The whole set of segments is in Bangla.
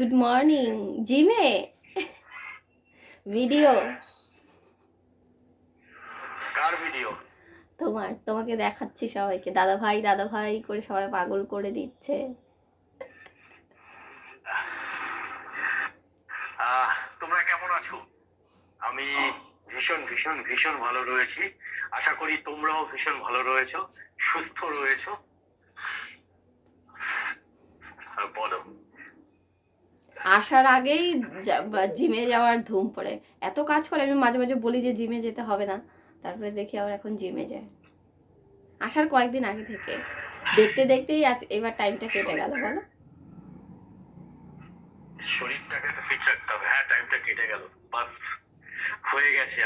গুড মর্নিং জিমে ভিডিও কার ভিডিও তোমার তোমাকে দেখাচ্ছি সবাইকে। দাদা ভাই দাদা ভাই করে সবাই পাগল করে দিচ্ছে। তোমরা কেমন আছো? আমি ভীষণ ভীষণ ভীষণ ভালো রয়েছি। আশা করি তোমরাও ভীষণ ভালো রয়েছো সুস্থ রয়েছো। বলো। আসার আগেই জিমে যাওয়ার ধুম পড়ে। এত কাজ করে আমি মাঝে মাঝে বলি যে জিমে যেতে হবে না। তারপরে দেখি আবার এখন জিমে যায়। আসার কয়েকদিন আগে থেকে। দেখতে দেখতেই আজ এবার টাইমটা কেটে গেল বলো। শরীরটাকে তো ফিট রাখতে হবে। হ্যাঁ টাইমটা কেটে গেল। বাস হয়ে গেছে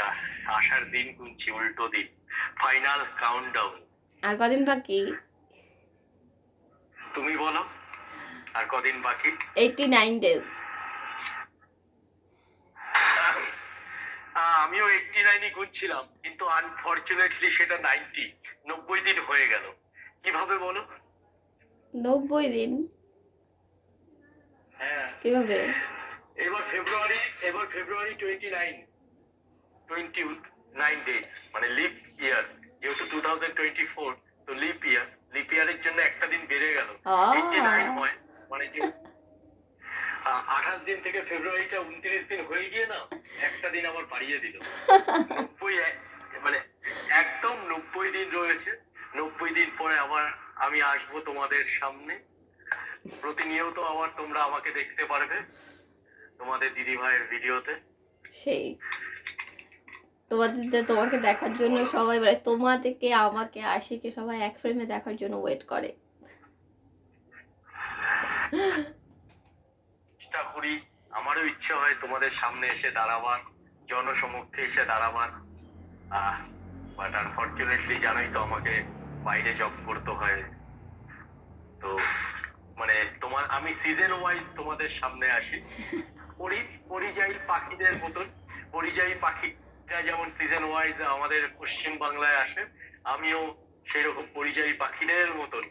আসার দিন গুনছি উল্টো দিন। ফাইনাল কাউন্টডাউন আর কদিন বাকি? তুমি বলো। আর কদিন বাকি? এইটটি নাইন ডেজ আমিও এইটটি নাইনই গুনছিলাম কিন্তু আনফরচুনেটলি সেটা নাইনটি নব্বই দিন হয়ে গেল। কীভাবে বলো? নব্বই দিন। হ্যাঁ। কীভাবে? এবার ফেব্রুয়ারি এবার February twenty nine twenty nine days মানে লিপ ইয়ার যেহেতু টু থাউজেন্ড টোয়েন্টি ফোর তো লিপ ইয়ার লিপ ইয়ারের জন্য একটা দিন বেড়ে গেল। আহ। এইটটি নাইন হয় আঠাশ দিন থেকে ফেব্রুয়ারিটা উনত্রিশ দিন হয়ে গিয়ে না, একটা দিন আবার বাড়িয়ে দিল। নব্বই মানে একদম নব্বই দিন রয়েছে। নব্বই দিন পরে আবার আমি আসব তোমাদের সামনে। প্রতিনিয়ত আবার তোমরা আমাকে দেখতে পারবে তোমাদের দিদি ভাইয়ের ভিডিওতে। সেই। তোমাদের তোমাকে দেখার জন্য সবাই মানে তোমাদেরকে, আমাকে, আশিকে সবাই এক ফ্রেমে দেখার জন্য ওয়েট করে। চেষ্টা করি, আমারও ইচ্ছে হয় তোমাদের সামনে এসে দাঁড়াবার, জনসমক্ষে এসে দাঁড়াবার। বাট আনফর্চুনেটলি জানোই তো আমাকে বাইরে জব করতে হয়। তো মানে তোমার, আমি সিজন ওয়াইজ তোমাদের সামনে আসি। পরি, পরিযায়ী পাখিদের মতন, পরিযায়ী পাখিটা যেমন সিজন ওয়াইজ আমাদের পশ্চিম বাংলায় আসে, আমিও সেরকম পরিযায়ী পাখিদের মতন।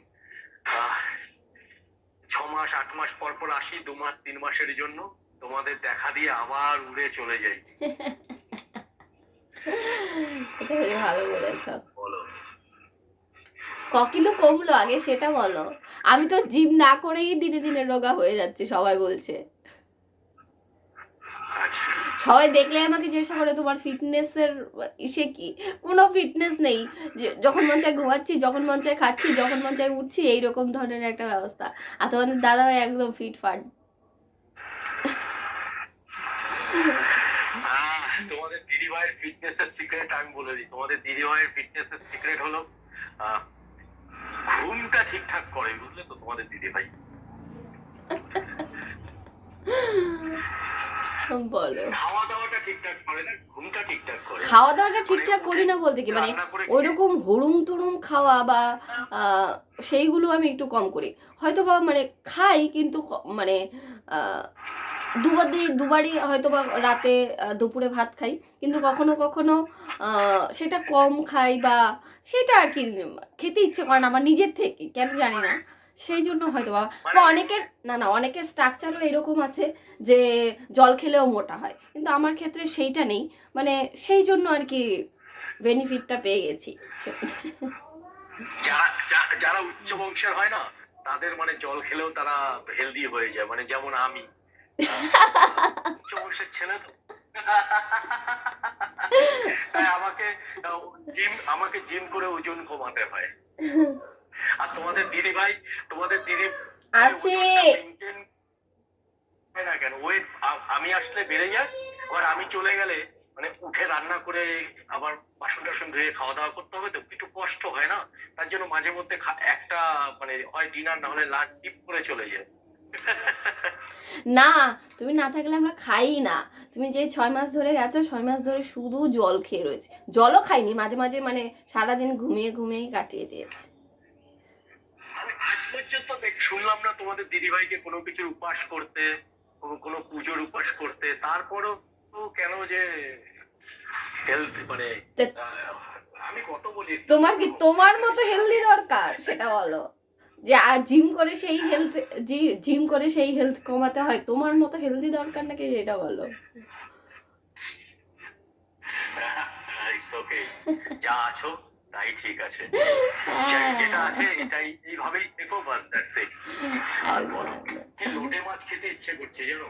ছ মাস আট মাস পর পর আসি দু মাস তিন মাসের জন্য। তোমাদের দেখা দিয়ে আবার উড়ে চলে যাই। এটা বেশ ভালো বলেছ। বলো। ক কিলো কমলো আগে সেটা বলো। আমি তো জিম না করেই দিনে দিনে রোগা হয়ে যাচ্ছি সবাই বলছে। সবাই দেখলে আমাকে জিজ্ঞাসা করে তোমার ফিটনেসের ইসে কি? কোনো ফিটনেস নেই। যখন মন চায় ঘুমাচ্ছি যখন মন চায় খাচ্ছি যখন মন চায় উঠছি এইরকম ধরনের একটা ব্যবস্থা। আর তোমাদের দাদা ভাই একদম ফিট ফাট আহ, তোমাদের দিদি ভাইয়ের ফিটনেস এর সিক্রেট আমি বলে দিই। তোমাদের দিদি ভাইয়ের ফিটনেস এর সিক্রেট হলো ঘুমটা ঠিকঠাক করে বুঝলে তো? তোমাদের দিদি ভাই বলো। খাওয়া দাওয়াটা ঠিকঠাক করে না? ঘুমটা ঠিকঠাক করে? খাওয়া দাওয়াটা ঠিকঠাক করি না বলতে কি? মানে ওইরকম হুড়ুম তুড়ুম খাওয়া বা সেইগুলো আমি একটু কম করি। হয়তো বা মানে খাই কিন্তু মানে দুবার দিয়ে দুবারই হয়তো বা রাতে দুপুরে ভাত খাই। কিন্তু কখনো কখনো সেটা কম খাই বা সেটা আর কি খেতে ইচ্ছে করে না আমার নিজের থেকে কেন জানি না। সেই জন্য হয়তো বা বা অনেকের না না অনেকের স্ট্রাকচারও এরকম আছে যে জল খেলেও মোটা হয়। কিন্তু আমার ক্ষেত্রে সেইটা নেই। মানে সেই জন্য আর কি বেনিফিটটা পেয়ে গেছি। যারা যারা উচ্চ বংশের হয় না তাদের মানে জল খেলেও তারা হেলদি হয়ে যায়। মানে যেমন আমি। উচ্চ বংশের ছেলে তো। আমাকে জিম আমাকে জিম করে ওজন কমাতে হয়। আর তোমাদের দিদি ভাই তোমাদের দিদি আছে। না কেন? ওয়েট আমি আসলে বেড়ে যায় আবার আমি চলে গেলে মানে উঠে রান্না করে আবার বাসন টাসন ধুয়ে খাওয়া দাওয়া করতে হবে তো একটু কষ্ট হয় না? তার জন্য মাঝে মধ্যে একটা মানে হয় ডিনার না হলে লাঞ্চ টিপ করে চলে যায় না তুমি না থাকলে আমরা খাই না। তুমি যে ছয় মাস ধরে গেছো ছয় মাস ধরে শুধু জল খেয়ে রয়েছে। জলও খাইনি মাঝে মাঝে মানে সারাদিন ঘুমিয়ে ঘুমিয়েই কাটিয়ে দিয়েছে আমি আজ পর্যন্ত দেখ শুনলাম না তোমাদের দিদিভাইকে কোনো কিছুর উপাস করতে কোনো কোনো পুজোর উপাস করতে। তারপরও তো কেন যে হেলথ মানে আমি কত বলি তোমার কি তোমার মতো হেলদি দরকার? সেটা বলো। যে জিম করে সেই হেলথ জিম করে সেই হেলথ কমাতে হয় তোমার মতো হেলদি দরকার নাকি এটা বলো? যা আছো তাই ঠিক আছে। হ্যাঁ। যেটা আছে এটাই এইভাবেই থেকো বাস দ্যাটস ইট একদম। কি লোটে মাছ খেতে ইচ্ছে করছে জানো?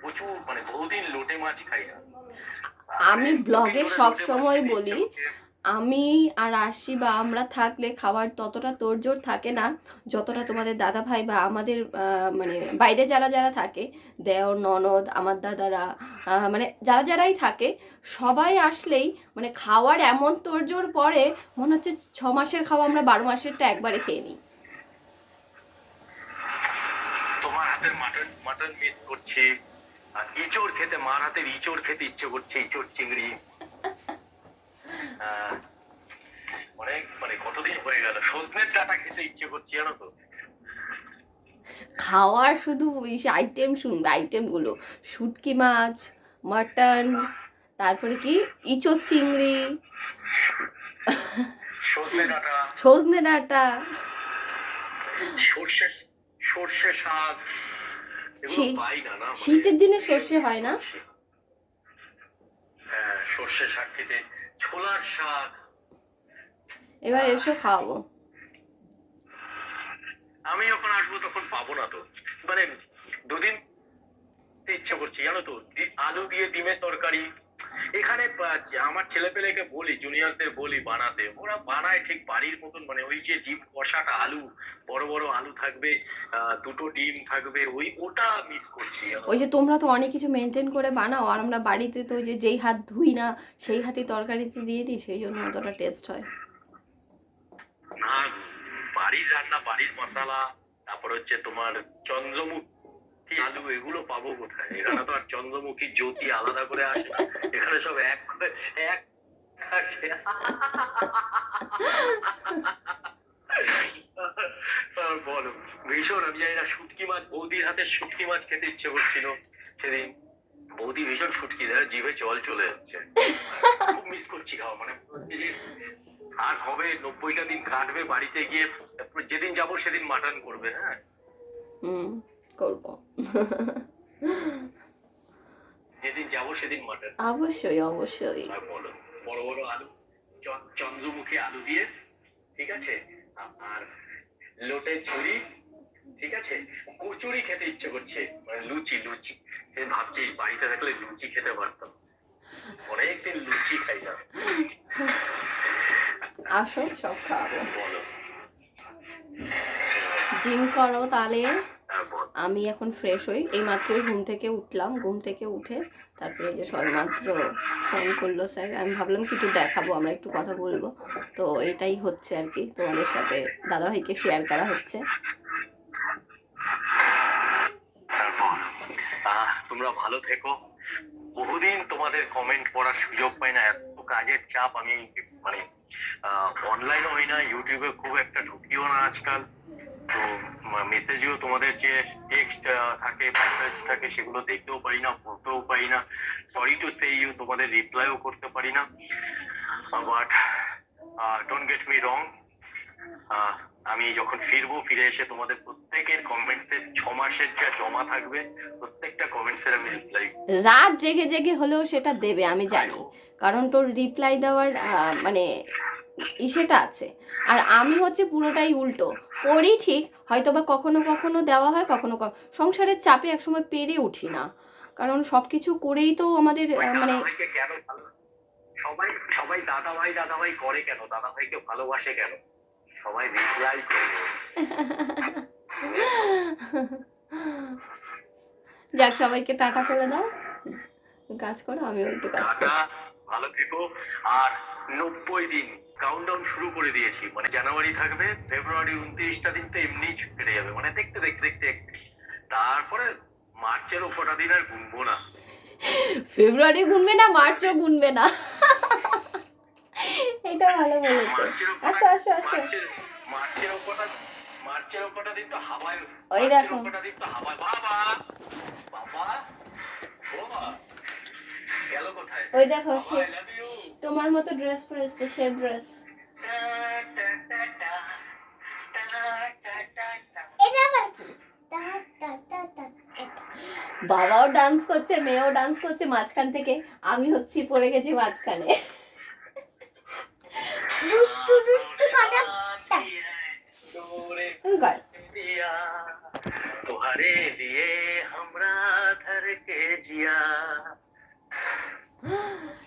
প্রচুর মানে বহুদিন লোটে মাছ খাই না। আমি ব্লগে সব সময় বলি আমি আর আসি বা আমরা থাকলে খাবার ততটা তোড়জোড় থাকে না, যতটা তোমাদের দাদা ভাই বা আমাদের মানে বাইরে যারা যারা থাকে, দেওর, ননদ, আমার দাদারা মানে যারা যারাই থাকে, সবাই আসলেই মানে খাওয়ার এমন তোড়জোড় পরে মনে হচ্ছে ছ মাসের খাওয়া আমরা বারো মাসেরটা একবারে খেয়ে নিই। তোমার মাটন মাটন মিস করছি ইচড় খেতে, মার হাতের ইচড় খেতে ইচ্ছে করছে ইচড় চিংড়ি। অনেক মানে কতদিন হয়ে গেল? সজনের ডাটা খেতে ইচ্ছে করছে জানো তো? খাওয়ার শুধু ওই আইটেম শুনবে আইটেমগুলো শুটকি মাছ মাটন তারপরে কি? ইঁচড় চিংড়ি। সজনে ডাটা। সর্ষে শাক। মানে- শীতের দিনে সর্ষে হয় না? হ্যাঁ সর্ষে শাক খেতে ছোলার শাক। এবার এসো খাওয়াবো। আমি যখন আসব তখন পাবো না তো। মানে দুদিন ইচ্ছে করছি জানো তো আলু দিয়ে ডিমের তরকারি এখানে আমার ছেলে পেলেকে বলি জুনিয়রদের বলি বানাতে। ওরা বানায় ঠিক বাড়ির মতন মানে ওই যে ডিম কষাটা আলু বড় বড় আলু থাকবে আহ, দুটো ডিম থাকবে ওই ওটা মিস করছি ওই যে তোমরা তো অনেক কিছু মেনটেন করে বানাও আর আমরা বাড়িতে তো ওই যে যেই হাত ধুই না সেই হাতে তরকারিতে দিয়ে দিই সেই জন্য অতটা টেস্ট হয়। না বাড়ির রান্না বাড়ির মশলা তারপর হচ্ছে তোমার চন্দ্রমুখী আলু এগুলো পাবো কোথায়? এখানে তো আর চন্দ্রমুখী জ্যোতি আলাদা করে আসে। এখানে সব এক এক। বলো, ভীষণ, আমি জানি না, শুটকি মাছ, বৌদির হাতে শুটকি মাছ খেতে ইচ্ছে করছিল সেদিন। বৌদি ভীষণ শুটকি দেয় জিভে জল চলে যাচ্ছে। খুব মিস করছি খাওয়া মানে আর হবে, নব্বইটা দিন কাটবে বাড়িতে গিয়ে যেদিন যাব সেদিন মাটন করবে হ্যাঁ? করব। যেদিন যাব সেদিন মাটন অবশ্যই অবশ্যই। বড় বড় আলু চন্দ্রমুখী আলু দিয়ে ঠিক আছে? আর লোটের ঝুড়ি ঠিক আছে? কচুরি খেতে ইচ্ছে করছে মানে লুচি লুচি। সে ভাবছি বাড়িতে থাকলে লুচি খেতে পারতাম। অনেকদিন লুচি খাই না। আসো সব খাওয়াবো। বলো। জিম করো তাহলে। আমি এখন ফ্রেশ হই। এই মাত্রই ঘুম থেকে উঠলাম। ঘুম থেকে উঠে তারপরে যে সবেমাত্র ফোন করল স্যার আমি ভাবলাম কি একটু দেখাবো, আমরা একটু কথা বলব। তো এটাই হচ্ছে আর কি, তোমাদের সাথে দাদাভাইকে শেয়ার করা হচ্ছে। তোমরা ভালো থেকো। বহুদিন তোমাদের কমেন্ট পড়ার সুযোগ পাই না, এত কাজের চাপ আমি মানে অনলাইন হই না ইউটিউবে খুব একটা ঢুকিও না আজকাল। তো মেসেজেও তোমাদের যে টেক্সট থাকে মেসেজ থাকে, সেগুলো দেখতেও পারি না, পড়তেও পারি না। সরি টু সে ইউ তোমাদের রিপ্লাইও করতে পারি না। But don't get me wrong আমি যখন ফিরবো, ফিরে এসে তোমাদের প্রত্যেকের কমেন্টসের ছ মাসের যা জমা থাকবে, প্রত্যেকটা কমেন্টসের আমি রিপ্লাই রাত জেগে জেগে হলেও সেটা দেবে, আমি জানি। কারণ তোর রিপ্লাই দেওয়ার মানে ইসেটা আছে। আর আমি হচ্ছে পুরোটাই উল্টো। পড়ি ঠিক হয়তো বা কখনো কখনো দেওয়া হয় কখনো কখনো সংসারের চাপে একসময় পেরে উঠি না। কারণ সব কিছু করেই তো আমাদের মানে সবাই সবাই দাদা ভাই দাদা ভাই করে কেন? দাদা ভাইকে ভালোবাসে কেন? সবাই রিপ্লাই করে যাক সবাইকে টাটা করে দাও। কাজ করো আমিও একটু কাজ করি। ভালো থেকো। আর নব্বই দিন কাউন্টডাউন শুরু করে দিয়েছি। মানে জানুয়ারি থাকবে ফেব্রুয়ারি উনত্রিশটা দিন তো এমনি কেটে যাবে। মানে দেখতে দেখতে দেখতে একত্রিশ তারপরে মার্চের ওপরটা দিন আর গুনবো না। ফেব্রুয়ারি গুনবে না মার্চও গুনবে না। এটা ভালো বলেছে। মার্চের ওপরটা- আসো আসো আসো। মার্চের- ওপরটা মার্চের ওপরটা দিন তো হাওয়ায় ওই দেখো। ওপরটা দিন তো হাওয়ায় বাবা! বাবা! বাবা ওই দেখো সে তোমার মতো ড্রেস পরে এসছে সে ড্রেস বাবাও ডান্স করছে মেয়েও ডান্স করছে মাঝখান থেকে। আমি হচ্ছি পড়ে গেছি মাঝখানে। দুষ্টু দুষ্টু কথা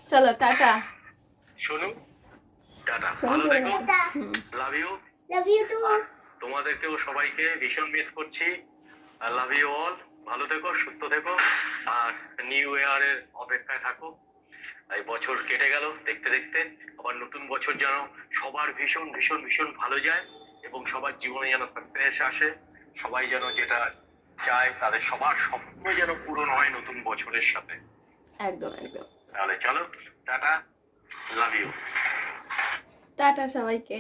চলো টাটা। শুনু টাটা। ভালো থেকো। গেছে। Tata. Hmm. Love you love you too তোমাদেরকেও সবাইকে ভীষণ মিস করছি। লাভ ইউ অল ভালো থেকো সুস্থ থেকো। আর নিউ ইয়ারের অপেক্ষায় থাকো। এই বছর কেটে গেল দেখতে দেখতে। আবার নতুন বছর যেন সবার ভীষণ ভীষণ ভীষণ ভালো যায় এবং সবার জীবনে যেন সাকসেস আসে। সবাই যেন যেটা চায় তাদের সবার স্বপ্ন যেন পূরণ হয় নতুন বছরের সাথে। একদম একদম। তাহলে চলো টাটা লাভ ইউ টাটা সবাইকে।